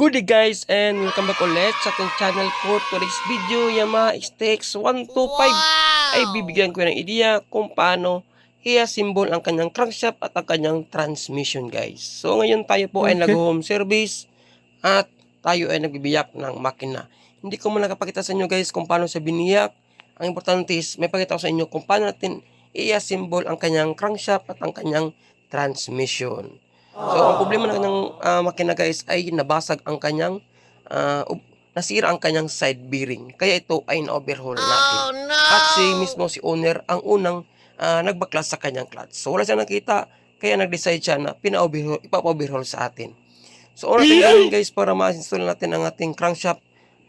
Good day guys and welcome back ulit sa ating channel for today's video Yamaha XTX 125 ay bibigyan ko ng ideya kung paano i-assemble ang kanyang crankshaft at ang kanyang transmission guys. So ngayon tayo po ay Okay. nag-home service at tayo ay nagbibiyak ng makina. Hindi ko muna nakapakita sa inyo guys kung paano sa biniyak. Ang importante is may pakita ko sa inyo kung paano natin i-assemble ang kanyang crankshaft at ang kanyang transmission. So, ang problema ng kanyang ah, makina guys ay nabasag ang kanyang, ub- nasira ang kanyang side bearing. Kaya ito ay na-overhaul natin. At si mismo si owner ang unang ah, nagbaklas sa kanyang clutch. So, wala siya nakita, kaya nag-decide siya na pina-overhaul, ipa-overhaul sa atin. So, una natin gawin guys para ma-install natin ang ating crankshaft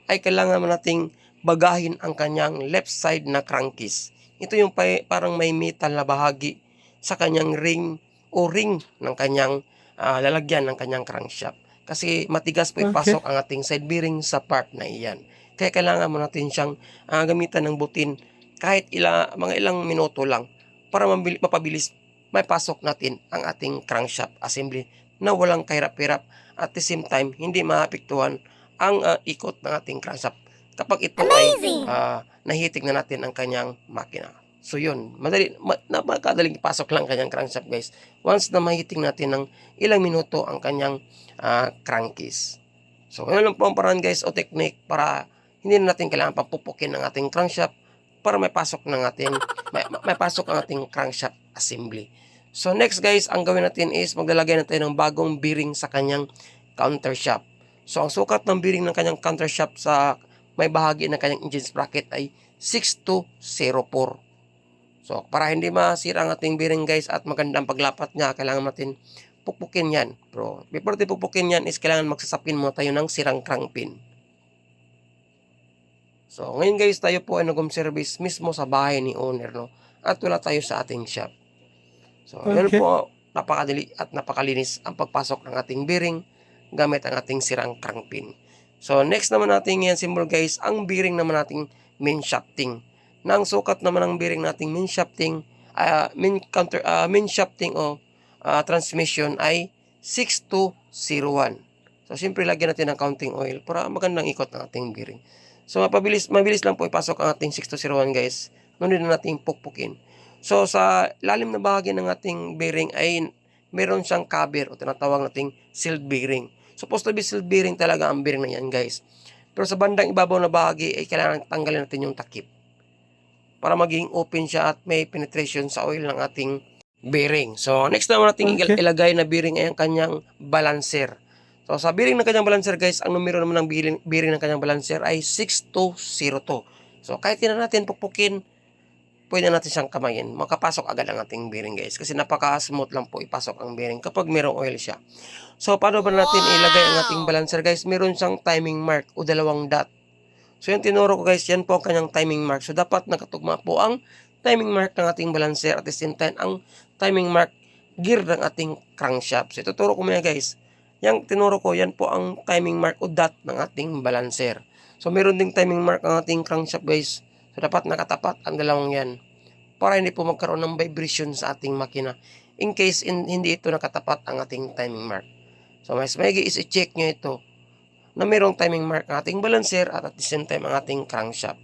ay kailangan mo nating bagahin ang kanyang left side na crankcase. Ito yung pa- parang may metal na bahagi sa kanyang ring o ring ng kanyang ah, lalagyan ng kanyang crankshaft. Kasi matigas po Okay. ipasok ang ating side bearing sa part na iyan. Kaya kailangan mo natin siyang ah, gamitan ng butin kahit ila, mga ilang minuto lang para mabili, mapabilis may pasok natin ang ating crankshaft assembly na walang kahirap-hirap at the same time hindi maapektuhan ang ah, ikot ng ating crankshaft kapag ito ay ah, nahitig na natin ang kanyang makina. So yun, madali, ma, napakadaling pasok lang ang kanyang crankshaft guys. Once na mahiting natin ng ilang minuto ang kanyang ah, crankcase. So yun lang po ang paraan guys o technique para hindi na natin kailangan papupukin ang ating crankshaft para may pasok ng ating may, may pasok ang ating crankshaft assembly. So next guys, ang gawin natin is maglalagay natin ng bagong bearing sa kanyang counter shaft. So ang sukat ng bearing ng kanyang counter shaft sa may bahagi ng kanyang engine sprocket ay 6204. So para hindi masira ang ating bearing guys at magandang paglapat niya, kailangan natin pukpukin yan. Pero before natin pukpukin yan is kailangan magsasapin muna tayo ng sirang crank pin. So ngayon guys, tayo po ay nag-home service mismo sa bahay ni owner no. At wala tayo sa ating shop. So yun Okay. po, napakadali at napakalinis ang pagpasok ng ating bearing gamit ang ating sirang crank pin. So next naman natin yan symbol guys, ang bearing naman nating main shafting. Na ang sukat naman ng bearing nating main shafting, ah, main counter ah, main shafting o ah, transmission ay 6201. So siyempre lagyan natin ng counting oil para magandang ikot ng ating bearing. So mapabilis mabilis lang po ipasok ang ating 6201 guys. Ngunit na natin pukpukin. So sa lalim na bahagi ng ating bearing ay meron siyang cover o tinatawag nating sealed bearing. Supposed to be sealed bearing talaga ang bearing na yan guys. Pero sa bandang ibabaw na bahagi ay kailangan tanggalin natin yung takip para maging open siya at may penetration sa oil ng ating bearing. So next naman natin Okay. ilagay na bearing ay ang kanyang balancer. So sa bearing ng kanyang balancer guys, ang numero naman ng bearing, bearing ng kanyang balancer ay 6202. So kahit na natin pukpukin, pwede natin siyang kamayin. Makapasok agad ang ating bearing guys. Kasi napaka-smooth lang po ipasok ang bearing kapag merong oil siya. So paano ba natin ilagay ang ating balancer guys? Meron siyang timing mark o dalawang dot. So yung tinuro ko guys, yan po ang kanyang timing mark. So dapat nakatugma po ang timing mark ng ating balancer at the same time ang timing mark gear ng ating crankshaft. So ituturo ko muna guys. Yang tinuro ko, yan po ang timing mark o dot ng ating balancer. So meron ding timing mark ang ating crankshaft guys. So dapat nakatapat ang dalawang yan para hindi po magkaroon ng vibration sa ating makina in case in, hindi ito nakatapat ang ating timing mark. So mas maigi is i-check nyo ito na mayroong timing mark ang ating balancer at at the same time ang ating crankshaft.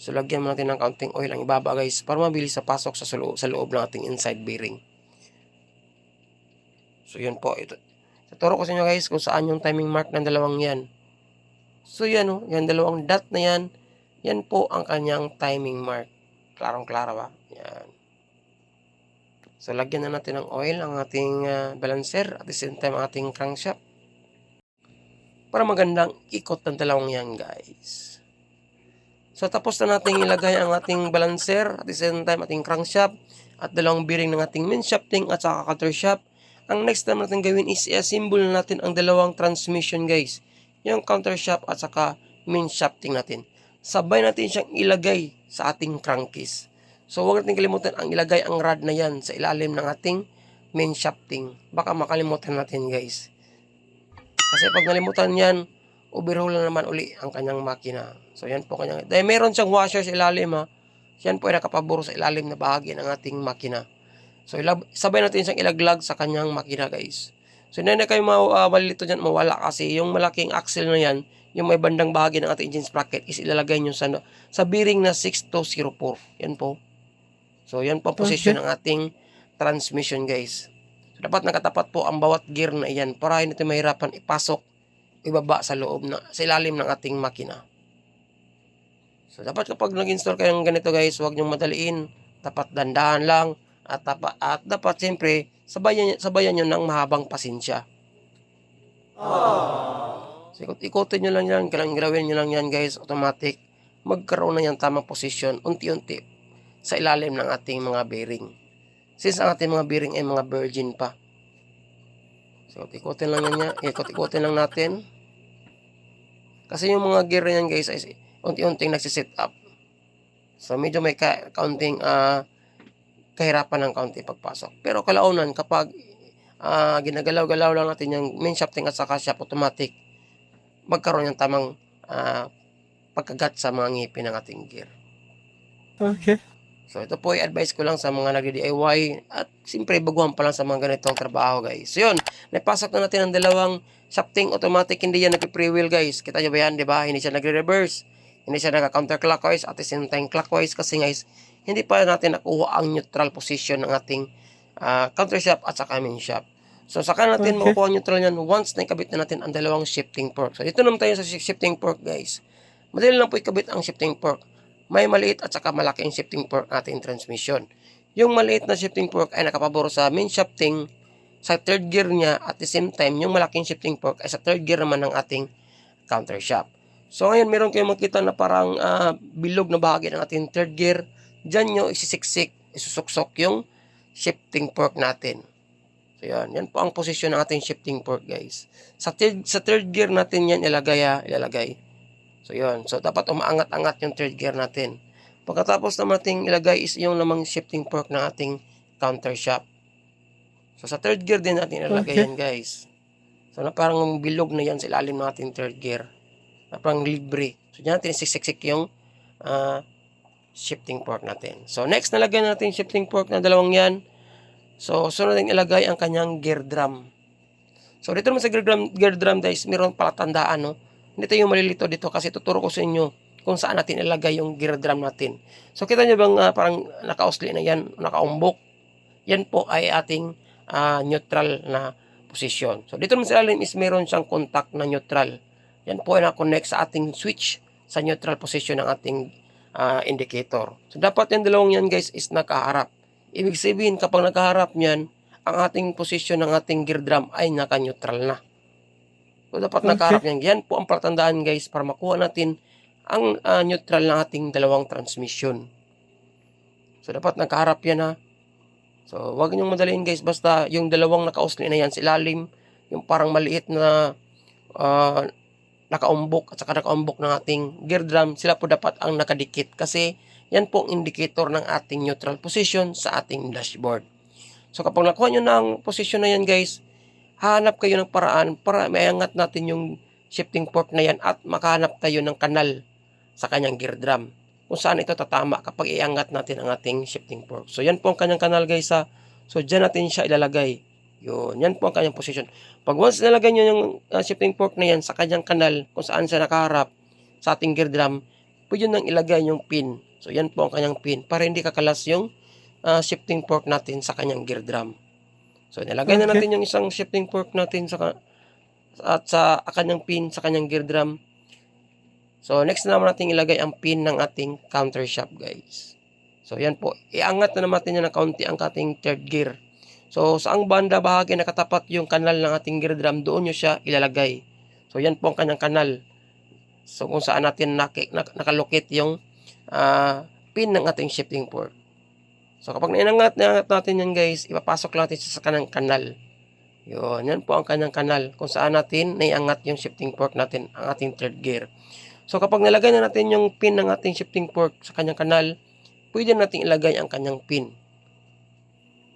So lagyan mo natin ng counting oil ang ibaba guys para mabilis sa pasok sa, loob, sa loob ng ating inside bearing. So yun po. Ito. Tuturo ko sa inyo guys kung saan yung timing mark ng dalawang yan. So yan o, yan dalawang dot na yan. Yan po ang kanyang timing mark. Klarong-klaro ba? Yan. So lagyan na natin ng oil ang ating ah, balancer at the same time ating crankshaft para magandang ikot ng dalawang yan guys. So tapos na natin ilagay ang ating balancer at the same time ating crankshaft at dalawang bearing ng ating main shafting at saka cutter shaft. Ang next naman natin gawin is i-assemble natin ang dalawang transmission guys. Yung counter shaft at saka main shafting natin. Sabay natin siyang ilagay sa ating crankcase. So huwag natin kalimutan ang ilagay ang rod na yan sa ilalim ng ating main shafting. Baka makalimutan natin guys. Kasi pag nalimutan yan, overhaul na naman uli ang kanyang makina. So yan po kanyang. Dahil meron siyang washer sa ilalim ha. Yan po ay nakapaburo sa ilalim na bahagi ng ating makina. So ilab- sabay natin siyang ilaglag sa kanyang makina guys. So hindi na kayo ma- uh, malilito dyan, mawala kasi yung malaking axle na yan, yung may bandang bahagi ng ating engine sprocket is ilalagay nyo sa, sa bearing na 6204. Yan po. So yan po ang position ng ating transmission guys. Dapat nakatapat po ang bawat gear na iyan para hindi mahirapan ipasok, ibaba sa loob na, sa ilalim ng ating makina. So dapat kapag nag-install kayo ng ganito guys, huwag niyong madaliin. Dapat dandahan lang at, tapa, at dapat siyempre sabayan, sabayan nyo ng mahabang pasensya. So, ikot, ikotin nyo lang yan, kailangan gawin nyo lang yan guys, automatic. Magkaroon na yan tamang posisyon, unti-unti, sa ilalim ng ating mga bearing. Since ang ating mga bearing ay mga virgin pa. So, ikotin lang niya, ikot-ikotin lang natin. Kasi yung mga gear na yan guys, ay unti-unting nagsiset up. So, medyo may ka- kaunting ah, kahirapan ng kaunti pagpasok. Pero kalaunan, kapag ah, ginagalaw-galaw lang natin yung main shafting at saka shaft automatic, magkaroon ng tamang ah, pagkagat sa mga ngipin ng ating gear. Okay. So ito po ay advice ko lang sa mga nagdi-DIY at siyempre baguhan pa lang sa mga ganitong trabaho guys. So yun, napasok na natin ang dalawang shafting automatic, hindi yan nag-pre-wheel guys. Kita nyo ba yan, di ba? Hindi siya nagre-reverse, hindi siya nag-counterclockwise at the same time clockwise kasi guys, hindi pa natin nakuha ang neutral position ng ating ah, counter shaft at saka main shaft. So saka natin Okay. makukuha ang neutral yan once na ikabit na natin ang dalawang shifting fork. So dito naman tayo sa shifting fork guys. Madali lang po ikabit ang shifting fork may maliit at saka malaking shifting fork ating transmission. Yung maliit na shifting fork ay nakapabor sa main shifting sa third gear niya at the same time yung malaking shifting fork ay sa third gear naman ng ating counter shaft. So ngayon meron kayong makita na parang ah, bilog na bahagi ng ating third gear. Diyan nyo isisiksik, isusuksok yung shifting fork natin. So yan, yan po ang posisyon ng ating shifting fork guys. Sa third, sa third gear natin yan ilalagay ha, ilalagay. So yun. So dapat umaangat-angat yung third gear natin. Pagkatapos naman nating ilagay is yung namang shifting fork ng ating counter shaft. So sa third gear din natin ilalagay Okay. yan guys. So na parang bilog na yan sa ilalim ng ating third gear. Na parang libre. So dyan natin isiksik yung ah, shifting fork natin. So next nalagyan natin shifting fork na dalawang yan. So sunod natin ilagay ang kanyang gear drum. So dito naman sa gear drum, gear drum guys, meron palatandaan no. Hindi tayo malilito dito kasi tuturo ko sa inyo kung saan natin ilagay yung gear drum natin. So kita nyo bang ah, parang nakausli na yan, nakaumbok? Yan po ay ating ah, neutral na posisyon. So dito naman sa ilalim is meron siyang contact na neutral. Yan po ay na-connect sa ating switch sa neutral position ng ating ah, indicator. So dapat yung dalawang yan guys is nakaharap. Ibig sabihin kapag nakaharap niyan, ang ating posisyon ng ating gear drum ay naka-neutral na. So dapat Okay. nakaharap yan. Yan po ang palatandaan guys para makuha natin ang ah, neutral ng ating dalawang transmission. So dapat nakaharap yan ha. So wag niyong madaliin guys basta yung dalawang nakausli na yan sa ilalim, yung parang maliit na ah, nakaumbok at saka nakaumbok ng ating gear drum, sila po dapat ang nakadikit kasi yan po ang indicator ng ating neutral position sa ating dashboard. So kapag nakuha nyo ng position na yan guys, hanap kayo ng paraan para maiangat natin yung shifting fork na yan at makahanap tayo ng kanal sa kanyang gear drum kung saan ito tatama kapag iangat natin ang ating shifting fork. So yan po ang kanyang kanal guys ha. So dyan natin siya ilalagay. Yun, yan po ang kanyang position. Pag once nalagay nyo yung uh, shifting fork na yan sa kanyang kanal kung saan siya nakaharap sa ating gear drum, pwede nang ilagay yung pin. So yan po ang kanyang pin para hindi kakalas yung uh, shifting fork natin sa kanyang gear drum. So nilagay na natin yung isang shifting fork natin sa at sa kanyang pin sa kanyang gear drum. So next na naman natin ilagay ang pin ng ating counter shaft guys. So yan po, iangat na naman natin yan ng kaunti ang ating third gear. So sa ang banda bahagi nakatapat yung kanal ng ating gear drum, doon nyo siya ilalagay. So yan po ang kanyang kanal. So kung saan natin naki, nak, nakalukit yung ah, pin ng ating shifting port. So kapag nainangat, nainangat natin yan guys, ipapasok natin siya sa kanang kanal. Yun, yan po ang kanyang kanal kung saan natin naiangat yung shifting fork natin, ang ating third gear. So kapag nalagay na natin yung pin ng ating shifting fork sa kanyang kanal, pwede natin ilagay ang kanyang pin.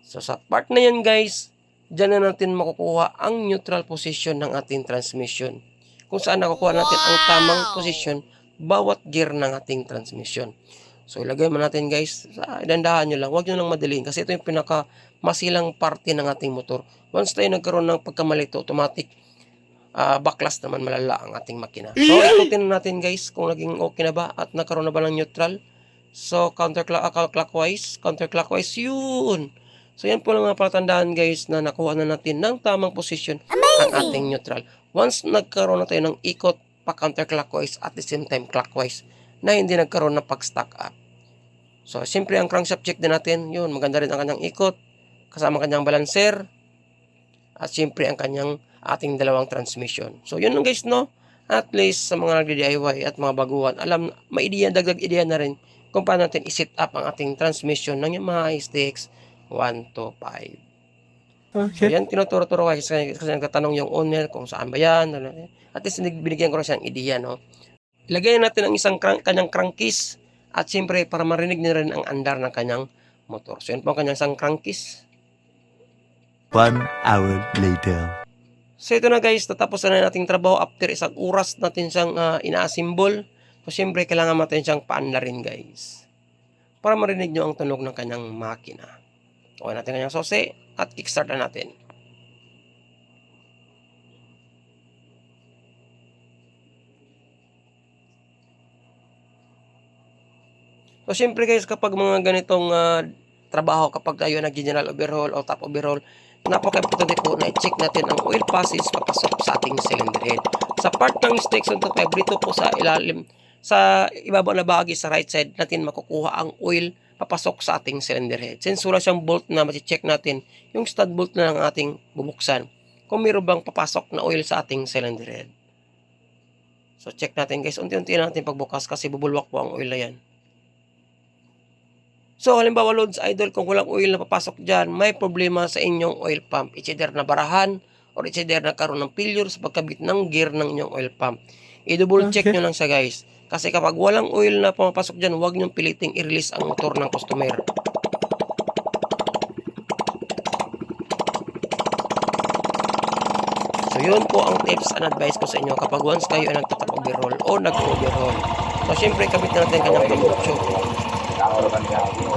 So sa part na yan guys, dyan na natin makukuha ang neutral position ng ating transmission. Kung saan nakukuha natin ang tamang position bawat gear ng ating transmission. So ilagay mo natin guys, sa dandahan nyo lang, huwag nyo lang madaliin kasi ito yung pinaka masilang parte ng ating motor. Once tayo nagkaroon ng pagkamalito, automatic ah, backlash naman malala ang ating makina. So ikutin natin guys kung naging okay na ba at nagkaroon na ba ng neutral. So counterclockwise, counterclockwise yun. So yan po lang mga palatandaan guys na nakuha na natin ng tamang position ang ating neutral. Once nagkaroon na tayo ng ikot pa counterclockwise at the same time clockwise na hindi nagkaroon ng pag-stack up. So, siyempre ang crankshaft check din natin, yun, maganda rin ang kanyang ikot, kasama kanyang balancer, at siyempre ang kanyang ating dalawang transmission. So, yun lang guys, no? At least sa mga nagdi-DIY at mga baguhan, alam, may ideya, dagdag ideya na rin kung paano natin i-set up ang ating transmission ng Yamaha STX 1 to 5. So, Okay. yan, tinuturo-turo kasi, kasi nagtatanong yung owner kung saan ba yan. At least, binigyan ko rin siyang ideya, no? Ilagay natin ang isang crank, kanyang crankcase at siyempre para marinig niya rin ang andar ng kanyang motor. So, yan po ang kanyang isang crankcase. One hour later. So, ito na guys, tatapos na nating trabaho after isang oras natin siyang uh, ina-assemble. So, siyempre, kailangan natin siyang paandarin guys. Para marinig nyo ang tunog ng kanyang makina. Okay natin kanyang sose at kickstart na natin. So, syempre guys, kapag mga ganitong ah, trabaho, kapag tayo nag-general overhaul o top overhaul, napaka-importante po na i-check natin ang oil passage papasok sa ating cylinder head. Sa part ng station to 5, dito po sa ilalim, sa ibaba na bahagi sa right side natin makukuha ang oil papasok sa ating cylinder head. Since wala siyang bolt na check natin, yung stud bolt na lang ating bubuksan kung meron bang papasok na oil sa ating cylinder head. So check natin guys, unti-unti na natin pagbukas kasi bubulwak po ang oil na yan. So, halimbawa, Lods Idol, kung walang oil na papasok dyan, may problema sa inyong oil pump. It's either nabarahan or it's either nagkaroon ng failure sa pagkabit ng gear ng inyong oil pump. I-double check Okay. nyo lang siya, guys. Kasi kapag walang oil na pumapasok dyan, huwag nyo piliting i-release ang motor ng customer. So, yun po ang tips and advice ko sa inyo kapag once kayo ay nagtatap overhaul o nag-overhaul. So, syempre, kabit na natin kanyang pamutso.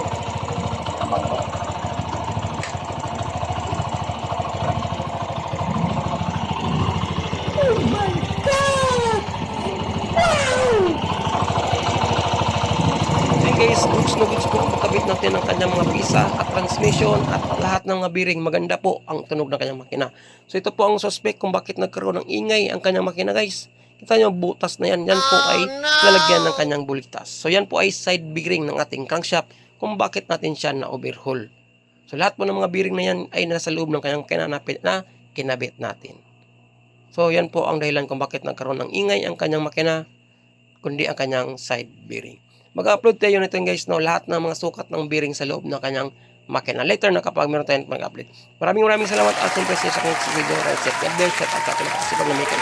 So guys, goods na goods po ang pagkabit natin ng kanyang mga pisa at transmission at lahat ng mga bearing. Maganda po ang tunog ng kanyang makina. So ito po ang suspect kung bakit nagkaroon ng ingay ang kanyang makina guys. Kita nyo, butas na yan. Yan po oh, ay lalagyan ng kanyang bulitas. So, yan po ay side bearing ng ating crankshaft kung bakit natin siya na-overhaul. So, lahat po ng mga bearing na yan ay nasa loob ng kanyang kinanapit na kinabit natin. So, yan po ang dahilan kung bakit nagkaroon ng ingay ang kanyang makina, kundi ang kanyang side bearing. Mag-upload tayo nito guys, no? lahat ng mga sukat ng bearing sa loob ng kanyang makina. Later na kapag meron tayong mag-upload. Maraming maraming salamat at siyempre sa aking video, Red Set Builder, set at sa ating kasipag na mekan.